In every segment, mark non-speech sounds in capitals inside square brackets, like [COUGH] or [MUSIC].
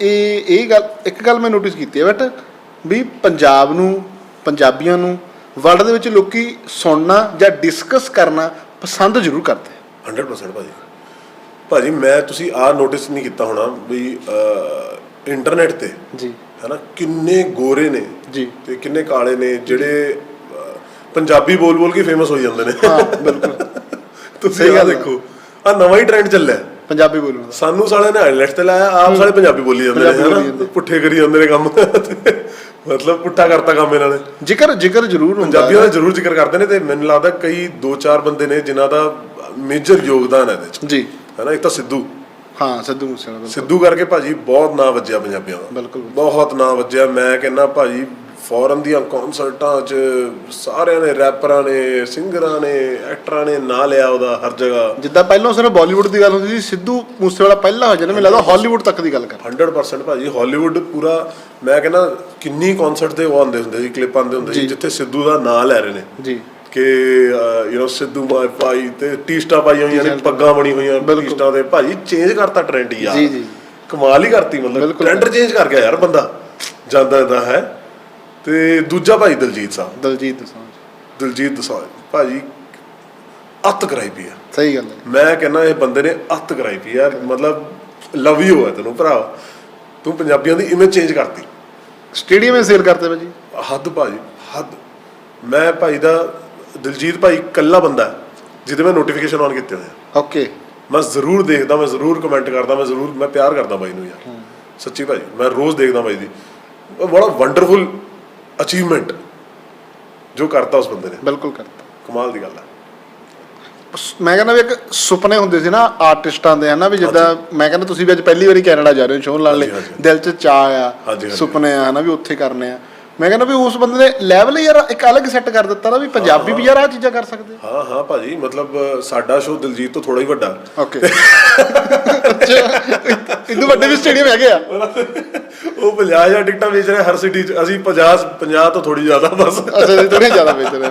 ਇਹ ਇਹ ਗੱਲ ਇੱਕ ਗੱਲ ਮੈਂ ਨੋਟਿਸ ਕੀਤੀ ਹੈ ਬਟ ਵੀ ਪੰਜਾਬ ਨੂੰ ਪੰਜਾਬੀਆਂ ਨੂੰ ਵਰਲਡ ਦੇ ਵਿੱਚ ਲੋਕੀ ਸੁਣਨਾ ਜਾਂ ਡਿਸਕਸ ਕਰਨਾ ਪਸੰਦ ਜ਼ਰੂਰ ਕਰਦੇ ਆ। 100% ਭਾਜੀ। ਭਾਜੀ ਮੈਂ ਤੁਸੀਂ ਆਹ ਨੋਟਿਸ ਨਹੀਂ ਕੀਤਾ ਹੋਣਾ ਵੀ ਇੰਟਰਨੈਟ ਤੇ ਜੀ। ਹੈਨਾ ਕਿੰਨੇ ਗੋਰੇ ਨੇ ਜੀ। ਤੇ ਕਿੰਨੇ ਕਾਲੇ ਨੇ ਜਿਹੜੇ ਪੰਜਾਬੀ ਬੋਲ ਬੋਲ ਕੇ ਫੇਮਸ ਹੋ ਜਾਂਦੇ ਨੇ। ਹਾਂ ਬਿਲਕੁਲ। [LAUGHS] ਤੁਸੀਂ ਹੈ। ਦੇਖੋ ਆ ਨਵਾਂ ਹੀ ਟ੍ਰੈਂਡ ਚੱਲਿਆ। ਪੰਜਾਬੀ ਬੋਲਣ ਦਾ ਸਾਨੂੰ ਸਾਲੇ ਨੇ ਆਈਲੈਟਸ ਤੇ ਲਾਇਆ ਆਪ ਸਾਲੇ ਪੰਜਾਬੀ ਬੋਲੀ ਜਾਂਦੇ ਨੇ ਹੈਨਾ। ਪੁੱਠੇ ਕਰੀ ਜਾਂਦੇ ਨੇ ਕੰਮ। ਮਤਲਬ ਪੁੱਠਾ ਕਰਤਾ ਕੰਮ ਇਹਨਾਂ ਨੇ। ਜ਼ਿਕਰ ਜ਼ਿਕਰ ਜ਼ਰੂਰ ਹੁੰਦਾ ਪੰਜਾਬੀਆਂ ਦਾ ਜ਼ਰੂਰ ਜ਼ਿਕਰ ਕਰਦੇ ਨੇ ਤੇ ਮੈਨੂੰ ਲੱਗਦਾ ਕਈ 2-4 ਬੰਦੇ ਨੇ ਜਿਨ੍ਹਾਂ ਦਾ ਮੇਜਰ ਯੋਗਦਾਨ ਹੈ ਇਹਦੇ ਚ। ਜੀ। ਹੈਨਾ ਇੱਕ ਤਾਂ ਸਿੱਧੂ। ਹਾਂ ਸਿੱਧੂ ਮੂਸੇਵਾਲਾ। ਸਿੱਧੂ ਕਰਕੇ ਭਾਜੀ ਬਹੁਤ ਨਾਂ ਵੱਜਿਆ ਪੰਜਾਬੀਆਂ ਦਾ। ਬਿਲਕੁਲ। ਬਹੁਤ ਨਾਂ ਵੱਜਿਆ ਮੈਂ ਕਹਿੰਦਾ ਭਾਜੀ ਫੋਰਨ ਦੀਆਂ ਕਨਸਰਟਾਂ 'ਚ ਸਾਰਿਆਂ ਨੇ ਰੈਪਰਾਂ ਨੇ ਸਿੰਗਰਾਂ ਨੇ ਐਕਟਰਾਂ ਨੇ ਨਾਂ ਲਿਆ ਉਹਦਾ ਹਰ ਜਗ੍ਹਾ। ਜਿੱਦਾਂ ਪਹਿਲਾਂ ਸਿਰਫ ਬਾਲੀਵੁੱਡ ਦੀ ਗੱਲ ਹੁੰਦੀ ਸੀ ਸਿੱਧੂ ਮੂਸੇਵਾਲਾ ਪਹਿਲਾਂ ਹੋ ਜਾਂਦਾ ਮੈਨੂੰ ਲੱਗਦਾ ਹਾਲੀਵੁੱਡ ਤੱਕ ਦੀ ਗੱਲ ਕਰ। 100% ਭਾਜੀ ਹਾਲੀਵੁੱਡ ਪੂਰਾ ਮੈਂ ਕਹਿੰਦਾ ਕਿੰਨੀ ਕਨਸਰਟ ਤੇ ਉਹ ਆਉਂਦੇ ਹੁੰਦੇ ਸੀ ਕਲਿੱਪ ਆਉਂਦੇ ਹੁੰਦੇ ਸੀ ਜਿੱਥੇ ਸਿੱਧੂ ਦਾ ਨਾਂ ਲੈ ਰਹੇ ਨੇ। ਜੀ। ਕਿ ਯੂ نو ਸਿੱਧੂ ਮਾਈ ਭਾਈ ਤੇ ਟੀ-ਸਟਾਂ ਪਾਈਆਂ ਹੋਈਆਂ ਨੇ ਪੱਗਾਂ ਬਣੀ ਹੋਈਆਂ ਟੀ-ਸਟਾਂ ਤੇ ਭਾਜੀ ਚੇਂਜ ਕਰਤਾ ਟ੍ਰੈਂਡ ਯਾਰ। ਜੀ, ਜੀ। ਕਮਾਲ ਹੀ ਕਰਤੀ ਮਤਲਬ। ਟ੍ਰੈਂਡ ਚੇਂਜ ਕਰ ਗਿਆ ਯਾਰ ਬੰਦਾ। ਜਾਂਦਾ ਦਾ ਹੈ। ਤੇ ਦੂਜਾ ਭਾਈ ਦਲਜੀਤ ਸਾਹਿਬ ਦਲਜੀਤ ਦੋਸਾਂਝ। ਦਲਜੀਤ ਦਸਾਂਝ। ਭਾਜੀ ਅੱਤ ਕਰਾਈ ਪਈ ਆ। ਸਹੀ ਗੱਲ ਹੈ। ਮੈਂ ਕਹਿੰਦਾ ਇਹ ਬੰਦੇ ਨੇ ਅੱਤ ਕਰਾਈ ਪਈ ਯਾਰ ਮਤਲਬ ਲਵ ਯੂ ਹੈ ਤੈਨੂੰ ਭਰਾ। ਤੂੰ ਪੰਜਾਬੀਆਂ ਦੀ ਇਮੇਜ ਚੇਂਜ ਕਰਤੀ। ਸਟੇਡੀਅਮ ਵਿੱਚ ਸੇਲ ਕਰਤੇ ਭਾਜੀ। ਹੱਦ ਭਾਜੀ ਹੱਦ। ਮੈਂ ਭਾਈ ਦਾ ਦਿਲਜੀਤ ਭਾਈ ਇਕੱਲਾ ਬੰਦਾ ਹੈ, ਜਿਹਦੇ ਮੈਂ ਨੋਟੀਫਿਕੇਸ਼ਨ ਆਨ ਕੀਤੇ ਹੋਏ ਆ। ਓਕੇ ਮੈਂ ਜ਼ਰੂਰ ਦੇਖਦਾ ਮੈਂ ਜ਼ਰੂਰ ਕਮੈਂਟ ਕਰਦਾ ਮੈਂ ਜ਼ਰੂਰ ਮੈਂ ਪਿਆਰ ਕਰਦਾ ਬਾਈ ਨੂੰ ਯਾਰ। ਸੱਚੀ ਭਾਈ ਮੈਂ ਰੋਜ਼ ਦੇਖਦਾ ਬਾਈ ਦੀ। ਉਹ ਬੜਾ ਵੰਡਰਫੁਲ ਅਚੀਵਮੈਂਟ ਜੋ ਕਰਤਾ ਉਸ ਬੰਦੇ ਨੇ ਬਿਲਕੁਲ ਕਰਤਾ ਕਮਾਲ ਦੀ ਗੱਲ ਹੈ ਮੈਂ ਕਹਿੰਦਾ ਵੀ ਇੱਕ ਸੁਪਨੇ ਹੁੰਦੇ ਸੀ ਨਾ ਆਰਟਿਸਟਾਂ ਦੇ ਹਨਾ ਵੀ ਜਿੱਦਾਂ ਮੈਂ ਕਹਿੰਦਾ ਤੁਸੀਂ ਵੀ ਅੱਜ ਪਹਿਲੀ ਵਾਰੀ ਕੈਨੇਡਾ ਜਾ ਰਹੇ ਹੋ ਸ਼ੋਅ ਲਾਉਣ ਲਈ। ਦਿਲ 'ਚ ਚਾਹ ਆ। ਸੁਪਨੇ ਆ ਹਨਾ ਵੀ ਉੱਥੇ ਕਰਨੇ ਆ ਮੈਂ ਕਹਿੰਦਾ ਵੀ ਉਸ ਬੰਦੇ ਨੇ ਲੈਵਲ ਯਾਰ ਇੱਕ ਅਲੱਗ ਸੈੱਟ ਕਰ ਦਿੱਤਾ ਨਾ ਵੀ ਪੰਜਾਬੀ ਵੀ ਯਾਰ ਆ ਚੀਜ਼ਾਂ ਕਰ ਸਕਦੇ ਹਾਂ ਹਾਂ ਭਾਜੀ ਮਤਲਬ ਸਾਡਾ ਸ਼ੋਅ ਦਿਲਜੀਤ ਤੋਂ ਥੋੜਾ ਹੀ ਵੱਡਾ ਓਕੇ ਇੰਦੂ ਵੱਡੇ ਵੀ ਸਟੇਡੀਅਮ ਹੈਗੇ ਆ ਉਹ 50000 ਟਿਕਟਾਂ ਵੇਚ ਰਿਹਾ ਹਰ ਸਿਟੀ 'ਚ। ਅਸੀਂ 50 50 ਤੋਂ ਥੋੜੀ ਜ਼ਿਆਦਾ ਬਸ। ਇਹ ਥੋੜੇ ਜ਼ਿਆਦਾ ਵੇਚ ਰਹੇ।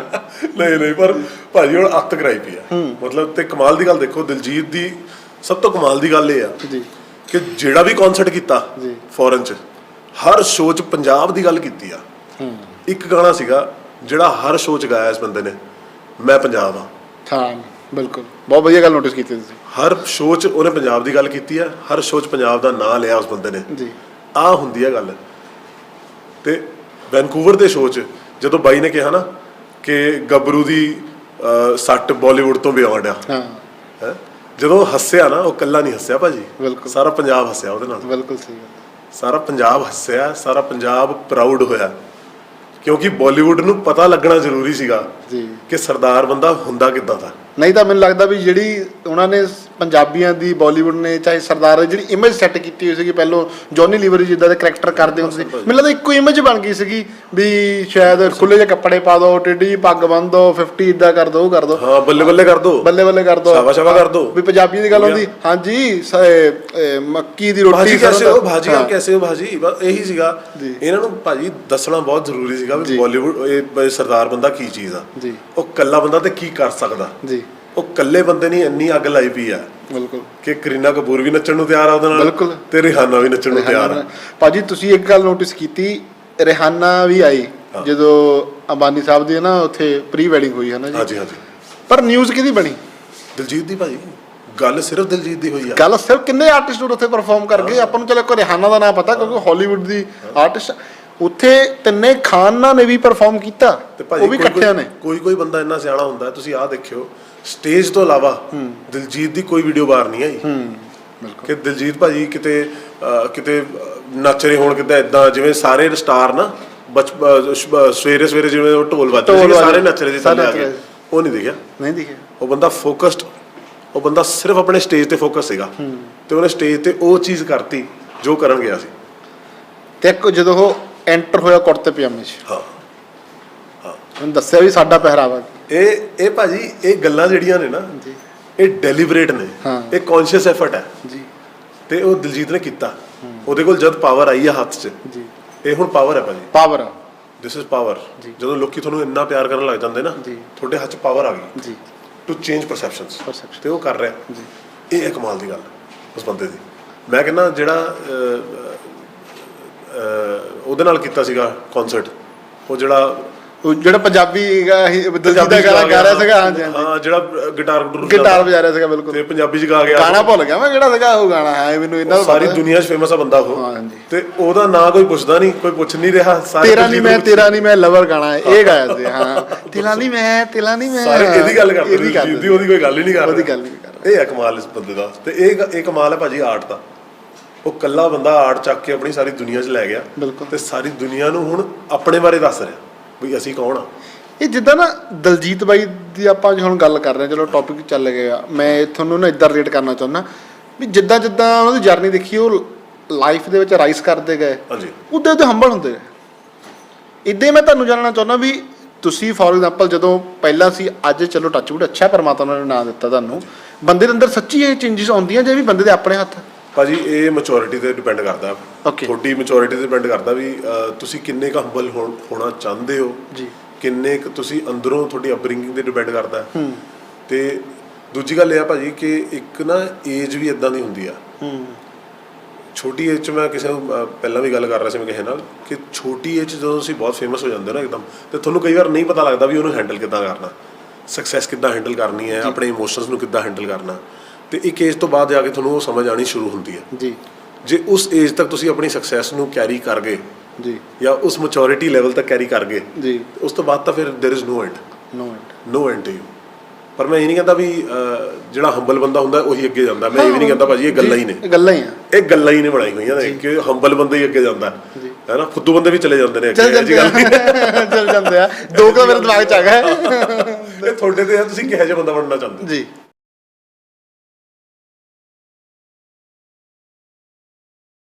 ਨਹੀਂ ਨਹੀਂ ਪਰ ਭਾਜੀ ਹੁਣ ਅੱਤ ਕਰਾਈ ਪਈ ਆ। ਮਤਲਬ ਤੇ ਕਮਾਲ ਦੀ ਗੱਲ ਦੇਖੋ ਦਿਲਜੀਤ ਦੀ ਸਭ ਤੋਂ ਕਮਾਲ ਦੀ ਗੱਲ ਇਹ ਆ ਜੀ। ਕਿ ਜਿਹੜਾ ਵੀ ਕਨਸਰਟ ਕੀਤਾ ਜੀ। ਫੋਰਨ ਚ ਹਰ ਸ਼ੋਅ ਚ ਪੰਜਾਬ ਦੀ ਗੱਲ ਕੀਤੀ ਆ। ਇੱਕ ਗਾਣਾ ਸੀਗਾ ਜਿਹੜਾ ਹਰ ਸ਼ੋਅ ਚ ਗਾਇਆ ਇਸ ਬੰਦੇ ਨੇ ਮੈਂ ਪੰਜਾਬ ਆ ਹਾਂ ਬਿਲਕੁਲ। ਬਹੁਤ ਵਧੀਆ ਗੱਲ ਨੋਟਿਸ ਕੀਤੀ ਤੁਸੀਂ। ਹਰ ਸ਼ੋਅ ਚ ਉਹਨੇ ਪੰਜਾਬ ਦੀ ਗੱਲ ਕੀਤੀ ਆ ਹਰ ਸ਼ੋਅ ਚ ਪੰਜਾਬ ਦਾ ਨਾਂ ਲਿਆ ਉਸ ਬੰਦੇ ਨੇ। ਜੀ। ਆ ਹੁੰਦੀ ਆ ਗੱਲ। ਤੇ ਵੈਨਕੂਵਰ ਦੇ ਸ਼ੋਅ 'ਚ ਜਦੋਂ ਬਾਈ ਨੇ ਕਿਹਾ ਨਾ ਕਿ ਗੱਭਰੂ ਦੀ ਸੱਟ ਬਾਲੀਵੁੱਡ ਤੋਂ ਬਿਯੋਂਡ ਆ। ਹਾਂ। ਹੈ? ਜਦੋਂ ਹੱਸਿਆ ਨਾ ਉਹ ਕੱਲਾ ਨਹੀਂ ਹੱਸਿਆ ਭਾਜੀ। ਸਾਰਾ ਪੰਜਾਬ ਹੱਸਿਆ ਉਹਦੇ ਨਾਲ। ਬਿਲਕੁਲ ਸਹੀ ਸਾਰਾ ਪੰਜਾਬ ਹੱਸਿਆ ਸਾਰਾ ਪੰਜਾਬ ਪ੍ਰਾਊਡ ਹੋਇਆ। ਕਿਉਂਕਿ ਬਾਲੀਵੁੱਡ ਨੂੰ ਪਤਾ ਲੱਗਣਾ ਜ਼ਰੂਰੀ ਸੀਗਾ ਜੀ। ਕਿ ਸਰਦਾਰ ਬੰਦਾ ਹੁੰਦਾ ਕਿੱਦਾਂ ਦਾ। ਨਹੀਂ ਤਾਂ ਮੈਨੂੰ ਲੱਗਦਾ ਵੀ ਜਿਹੜੀ ਉਹਨਾਂ ਨੇ ਪੰਜਾਬੀਆਂ ਦੀ ਬਾਲੀਵੁੱਡ ਨੇ ਚਾਹੇ ਸਰਦਾਰ ਦੀ ਜਿਹੜੀ ਇਮੇਜ ਸੈੱਟ ਕੀਤੀ ਹੋਈ ਸੀਗੀ ਪਹਿਲੋਂ ਜੌਨੀ ਲੀਵਰ ਜਿੱਦਾਂ ਦੇ ਕਰੈਕਟਰ ਕਰਦੇ ਹੁੰਦੇ ਸੀ ਮੈਨੂੰ ਲੱਗਦਾ ਇੱਕੋ ਇਮੇਜ ਬਣ ਗਈ ਸੀਗੀ ਵੀ ਸ਼ਾਇਦ ਖੁੱਲੇ ਜਿਹੇ ਕੱਪੜੇ ਪਾ ਟੇਢੀ ਜਿਹੀ ਪੱਗ ਬੰਨ ਦਿਓ 50 ਇਦਾਂ ਕਰ ਦਿਓ ਉਹ ਕਰ ਦਿਓ ਹਾਂ ਬੱਲੇ ਬੱਲੇ ਕਰ ਦੋ। ਬੱਲੇ ਬੱਲੇ ਕਰ ਦਿਓ ਸ਼ਾਬਾ ਸ਼ਾਬਾ ਕਰ ਦਿਓ। ਵੀ ਪੰਜਾਬੀਆਂ ਦੀ ਗੱਲ ਹੁੰਦੀ ਹਾਂਜੀ ਮੱਕੀ ਦੀ ਰੋਟੀ ਭਾਜੀ ਕੈਸੇ ਦਾ- ਹੋ। ਭਾਜੀ। ਆਪ ਕੈਸੇ ਹੋ ਭਾਜੀ? ਬਸ ਇਹੀ ਸੀਗਾ। ਇਹਨਾਂ ਨੂੰ ਭਾਜੀ ਦੱਸਣਾ ਬਹੁਤ ਜ਼ਰੂਰੀ ਸੀਗਾ ਵੀ। ਬਾਲੀਵੁੱਡ ਇਹ ਸਰਦਾਰ ਬੰਦਾ ਕੀ ਚੀਜ਼ ਆ? ਜੀ। ਉਹ ਕੱਲਾ ਬੰਦਾ ਤੇ ਕੀ ਕਰ ਸਕਦਾ? ਜੀ। ਉਹ ਕੱਲੇ ਬੰਦੇ ਨਹੀਂ ਇੰਨੀ ਅੱਗ ਲਾਈ ਪਈ ਆ। ਬਿਲਕੁਲ। ਕਿ ਕਰੀਨਾ ਕਪੂਰ ਵੀ ਨੱਚਣ ਨੂੰ ਤਿਆਰ ਆ ਉਹਦੇ ਨਾਲ। ਬਿਲਕੁਲ। ਤੇ ਰਿਹਾਨਾ ਵੀ ਨੱਚਣ ਨੂੰ ਤਿਆਰ ਆ। ਭਾਜੀ ਤੁਸੀਂ ਇੱਕ ਗੱਲ ਨੋਟਿਸ ਕੀਤੀ ਰਿਹਾਨਾ ਵੀ ਆਈ ਜਦੋਂ ਅੰਬਾਨੀ ਸਾਹਿਬ ਦੀ ਨਾ ਉੱਥੇ ਪ੍ਰੀ ਵੈਡਿੰਗ ਹੋਈ ਹੈ ਨਾ ਜੀ? ਹਾਂਜੀ ਹਾਂਜੀ। ਪਰ ਨਿਊਜ਼ ਕਿਹਦੀ ਬਣੀ? ਦਿਲਜੀਤ ਦੀ ਭਾਜੀ। ਗੱਲ ਸਿਰਫ ਦਿਲਜੀਤ ਦੀ ਹੋਈ ਆ। ਗੱਲ ਸਿਰਫ ਕਿੰਨੇ ਆਰਟਿਸਟ ਉੱਥੇ ਪਰਫਾਰਮ ਕਰ ਗਏ? ਆਪਾਂ ਨੂੰ ਚਲੋ ਕੋਈ ਰਿਹਾਨਾ ਦਾ ਨਾਮ ਪਤਾ ਕਿਉਂਕਿ ਹਾਲੀਵੁੱਡ ਦੀ ਆਰਟਿਸਟ ਉੱਥੇ ਤਿੰਨੇ ਖਾਨਾਂ ਨੇ ਵੀ ਪਰਫਾਰਮ ਕੀਤਾ ਉਹ ਵੀ ਇਕੱਠਿਆਂ ਨੇ। ਕੋਈ ਕੋਈ ਬੰਦਾ ਇੰਨਾ ਸਿਆਣਾ ਹੁੰਦਾ ਤੁਸੀਂ ਆਹ ਦੇਖਿਓ ਸਟੇਜ ਤੋਂ ਇਲਾਵਾ ਦਿਲਜੀਤ ਦੀ ਕੋਈ ਵੀਡੀਓ ਬਾਹਰ ਨਹੀਂ ਆਈ। ਬਿਲਕੁਲ। ਕਿ ਦਿਲਜੀਤ ਭਾਜੀ ਕਿਤੇ ਕਿਤੇ ਨੱਚ ਰਹੇ ਹੋਣ ਕਿਤੇ ਇਦਾਂ ਜਿਵੇਂ ਸਾਰੇ ਸਟਾਰ ਨਾ ਸਵੇਰੇ ਸਵੇਰੇ ਜਿਵੇਂ ਉਹ ਢੋਲ ਵੱਜਦੇ ਸੀ ਸਾਰੇ ਨੱਚ ਰਹੇ ਸੀ ਸਾਰੇ ਆ ਕੇ। ਉਹ ਨਹੀਂ ਦਿਖਿਆ। ਨਹੀਂ ਦਿਖਿਆ। ਉਹ ਬੰਦਾ ਫੋਕਸਡ ਉਹ ਬੰਦਾ ਸਿਰਫ ਆਪਣੇ ਸਟੇਜ ਤੇ ਫੋਕਸ ਸੀਗਾ। ਤੇ ਉਹਨੇ ਸਟੇਜ ਤੇ ਉਹ ਚੀਜ਼ ਕਰਤੀ ਜੋ ਕਰਨ ਗਿਆ ਸੀ। ਤੇ ਇੱਕ ਜਦੋਂ ਉਹ ਐਂਟਰ ਹੋਇਆ ਕੁੜਤੇ ਪਜਾਮੇ 'ਚ। ਹਾਂ ਉਹਨੇ ਦੱਸਿਆ ਵੀ ਸਾਡਾ ਪਹਿਰਾਵਾ। ਇਹ ਇਹ ਭਾਜੀ ਇਹ ਗੱਲਾਂ ਜਿਹੜੀਆਂ ਨੇ ਨਾ ਜੀ। ਇਹ ਡੈਲੀਬਰੇਟ ਨੇ। ਇਹ ਕੌਨਸ਼ੀਅਸ ਐਫਰਟ ਹੈ। ਜੀ। ਤੇ ਉਹ ਦਿਲਜੀਤ ਨੇ ਕੀਤਾ। ਉਹਦੇ ਕੋਲ ਜਦ ਪਾਵਰ ਆਈ ਆ ਹੱਥ 'ਚ ਜੀ। ਇਹ ਹੁਣ ਪਾਵਰ ਹੈ ਭਾਜੀ। Power this is power. ਜਦੋਂ ਲੋਕੀ ਤੁਹਾਨੂੰ ਇੰਨਾ ਪਿਆਰ ਕਰਨ ਲੱਗ ਜਾਂਦੇ ਨਾ ਜੀ। ਤੁਹਾਡੇ ਹੱਥ 'ਚ ਪਾਵਰ ਆ ਗਈ। ਜੀ। To change perceptions. ਤੇ ਉਹ ਕਰ ਰਿਹਾ। ਜੀ। ਇਹ ਹੈ ਕਮਾਲ ਦੀ ਗੱਲ ਉਸ ਬੰਦੇ ਦੀ। ਮੈਂ ਕਹਿੰਦਾ ਜਿਹੜਾ ਉਹਦੇ ਨਾਲ ਕੀਤਾ ਸੀਗਾ ਕਨਸਰਟ ਉਹ ਜਿਹੜਾ ਉਹ ਜਿਹੜਾ ਪੰਜਾਬੀ ਦਲਜੀਤ ਦਾ ਗਾ ਰਿਹਾ ਸੀਗਾ ਹਾਂਜੀ ਹਾਂ ਜਿਹੜਾ ਗਿਟਾਰ ਗੁਟਾਰ ਗਿਟਾਰ ਵਜਾ ਰਿਹਾ ਸੀਗਾ ਬਿਲਕੁਲ। ਤੇ ਪੰਜਾਬੀ ਚ ਗਾ ਗਿਆ। ਗਾਣਾ ਭੁੱਲ ਗਿਆ ਮੈਂ ਕਿਹੜਾ ਸੀਗਾ ਉਹ ਗਾਣਾ? ਹੈ ਮੈਨੂੰ ਇਹਨਾਂ ਸਾਰੀ ਦੁਨੀਆ 'ਚ ਫੇਮਸ ਆ ਬੰਦਾ ਉਹ। ਹਾਂਜੀ। ਤੇ ਉਹਦਾ ਨਾਂ ਕੋਈ ਪੁੱਛਦਾ ਨਹੀਂ ਕੋਈ ਪੁੱਛ ਨਹੀਂ ਰਿਹਾ। ਸਾਰੇ ਤੇਰਾ ਨਹੀਂ ਮੈਂ ਤੇਰਾ ਨਹੀਂ ਮੈਂ ਲਵਰ ਗਾਣਾ ਹੈ। ਇਹ ਗਾਇਆ ਸੀ ਹਾਂ। [LAUGHS] ਤੇਰਾ ਨਹੀਂ ਮੈਂ ਤੇਰਾ ਨਹੀਂ ਮੈਂ। ਸਾਰੇ ਇਹਦੀ ਗੱਲ ਕਰਦੇ ਇਹਦੀ ਉਹਦੀ ਕੋਈ ਗੱਲ ਹੀ ਨਹੀਂ ਕਰਦੇ ਉਹਦੀ ਗੱਲ ਨਹੀਂ ਕਰ ਇਹ ਹੈ ਕਮਾਲ ਇਸ ਬੰਦੇ ਦਾ। ਤੇ ਇਹ ਇਹ ਕਮਾਲ ਹੈ ਭਾਜੀ ਆਰਟ ਦਾ। ਉਹ ਕੱਲਾ ਬੰਦਾ ਆਰਟ ਚੱਕ ਕੇ ਆਪਣੀ ਸਾਰੀ ਦੁਨੀਆ 'ਚ ਲੈ ਗਿਆ ਬਿਲਕੁਲ। ਤੇ ਸਾਰੀ ਦੁਨੀਆ ਨੂੰ ਹੁਣ ਆਪਣੇ ਬਾਰੇ ਦੱਸ ਰਿਹਾ ਵੀ ਅਸੀਂ ਕੌਣ ਆ। ਇਹ ਜਿੱਦਾਂ ਨਾ ਦਲਜੀਤ ਬਾਈ ਦੀ ਆਪਾਂ ਹੁਣ ਗੱਲ ਕਰ ਰਹੇ ਹਾਂ ਚਲੋ ਟੌਪਿਕ ਚੱਲ ਗਿਆ ਮੈਂ ਤੁਹਾਨੂੰ ਨਾ ਇਦਾਂ ਰਿਲੇਟ ਕਰਨਾ ਚਾਹੁੰਦਾ ਵੀ ਜਿੱਦਾਂ ਜਿੱਦਾਂ ਉਹਨਾਂ ਦੀ ਜਰਨੀ ਦੇਖੀ ਉਹ ਲਾਈਫ ਦੇ ਵਿੱਚ ਰਾਈਸ ਕਰਦੇ ਗਏ। ਹਾਂਜੀ। ਉਦੋਂ ਉਦੋਂ ਹੰਬਲ ਹੁੰਦੇ ਗਏ। ਇਦਾਂ ਮੈਂ ਤੁਹਾਨੂੰ ਜਾਣਨਾ ਚਾਹੁੰਦਾ ਵੀ ਤੁਸੀਂ ਫੋਰ ਐਗਜ਼ਾਮਪਲ ਜਦੋਂ ਪਹਿਲਾਂ ਸੀ ਅੱਜ ਚਲੋ ਟੱਚਵੁੱਡ ਅੱਛਾ ਪਰਮਾਤਮਾ ਨੇ ਨਾਂ ਦਿੱਤਾ ਤੁਹਾਨੂੰ। ਬੰਦੇ ਦੇ ਅੰਦਰ ਸੱਚੀ ਇਹ ਚੇਂਜਸ ਆਉਂਦੀਆਂ ਜੇ ਵੀ ਬੰਦੇ ਦੇ ਆਪਣੇ ਹੱਥ। ਭਾਜੀ ਇਹ ਮੈਚੁਰਿਟੀ ਤੇ ਡਿਪੈਂਡ ਕਰਦਾ। Okay. ਤੁਹਾਡੀ ਮੈਚੁਰਿਟੀ ਤੇ ਡਿਪੈਂਡ ਕਰਦਾ ਵੀ ਅਹ, ਤੁਸੀਂ ਕਿੰਨੇ ਕੁ ਹੰਬਲ ਹੋਣਾ ਚਾਹੁੰਦੇ ਹੋ? ਜੀ। ਕਿੰਨੇ ਕੁ ਤੁਸੀਂ ਅੰਦਰੋਂ ਤੁਹਾਡੀ ਅਪਬ੍ਰਿੰਗਿੰਗ ਤੇ ਡਿਪੈਂਡ ਕਰਦਾ? ਹੈ। ਤੇ ਦੂਜੀ ਗੱਲ ਇਹ ਆ ਭਾਜੀ ਕਿ ਇੱਕ ਨਾ ਏਜ ਵੀ ਇਦਾਂ ਦੀ ਹੁੰਦੀ ਆ। ਹੂੰ। ਛੋਟੀ ਏਜ 'ਚ ਮੈਂ ਕਿਸੇ ਨੂੰ ਅਹ, ਪਹਿਲਾਂ ਵੀ ਗੱਲ ਕਰ ਰਿਹਾ ਸੀ ਮੈਂ ਕਿਸੇ ਨਾਲ ਕਿ ਛੋਟੀ ਏਜ 'ਚ ਜਦੋਂ ਤੁਸੀਂ ਬਹੁਤ ਫੇਮਸ ਹੋ ਜਾਂਦੇ ਹੋ ਨਾ ਇੱਕਦਮ ਤੇ ਤੁਹਾਨੂੰ ਕਈ ਵਾਰ ਨਹੀਂ ਪਤਾ ਲੱਗਦਾ ਵੀ ਉਹਨੂੰ ਹੈਂਡਲ ਕਿੱਦਾਂ ਕਰਨਾ। ਸਕਸੈਸ ਕਿੱਦਾਂ ਹੈਂਡਲ ਕਰਨੀ ਹੈ ਆਪਣੇ ਇਮੋਸ਼ਨਸ ਨੂੰ ਕਿੱਦਾਂ ਹੈਂਡਲ ਕਰਨਾ। ਤੇ ਇੱਕ ਏਜ ਤੋਂ ਬਾਅਦ ਜਾ ਕੇ ਤੁਹਾਨੂੰ ਉਹ ਸਮਝ ਆਣੀ ਸ਼ੁਰੂ ਹੁੰਦੀ ਹੈ ਜੀ ਜੇ ਉਸ ਏਜ ਤੱਕ ਤੁਸੀਂ ਆਪਣੀ ਸਕਸੈਸ ਨੂੰ ਕੈਰੀ ਕਰ ਗਏ ਜੀ ਜਾਂ ਉਸ ਮੈਚੁਰਿਟੀ ਲੈਵਲ ਤੱਕ ਕੈਰੀ ਕਰ ਗਏ ਜੀ ਉਸ ਤੋਂ ਬਾਅਦ ਤਾਂ ਫਿਰ there is no end no it no end to you ਪਰ ਮੈਂ ਇਹ ਨਹੀਂ ਕਹਿੰਦਾ ਵੀ ਅਹ, ਜਿਹੜਾ ਹੰਬਲ ਬੰਦਾ ਹੁੰਦਾ ਉਹੀ ਅੱਗੇ ਜਾਂਦਾ ਮੈਂ ਇਹ ਵੀ ਨਹੀਂ ਕਹਿੰਦਾ ਭਾਜੀ ਇਹ ਗੱਲਾਂ ਹੀ ਨੇ ਇਹ ਗੱਲਾਂ ਹੀ ਆ ਇਹ ਗੱਲਾਂ ਹੀ ਨੇ ਬਣਾਈ ਹੋਈਆਂ ਨੇ ਕਿ ਹੰਬਲ ਬੰਦਾ ਹੀ ਅੱਗੇ ਜਾਂਦਾ ਜੀ। ਹੈ ਨਾ ਫੁੱਦੂ ਬੰਦੇ ਵੀ ਚਲੇ ਜਾਂਦੇ ਨੇ ਚੱਲ ਅੱਗੇ ਇਹ ਜਾਂਦੇ ਜਿਹੀ ਆ ਚੱਲ ਜਾਂਦੇ ਆ ਦੋ ਕੁ ਮੇਰੇ ਦਿਮਾਗ ਚ ਆ ਗਏ ਗੱਲ ਇਹ ਤੁਹਾਡੇ ਤੇ ਆ ਤੁਸੀਂ ਕਿਹੋ ਜਿਹਾ ਬੰਦਾ ਬਣਨਾ ਚਾਹੁੰਦੇ ਹੋ ਜੀ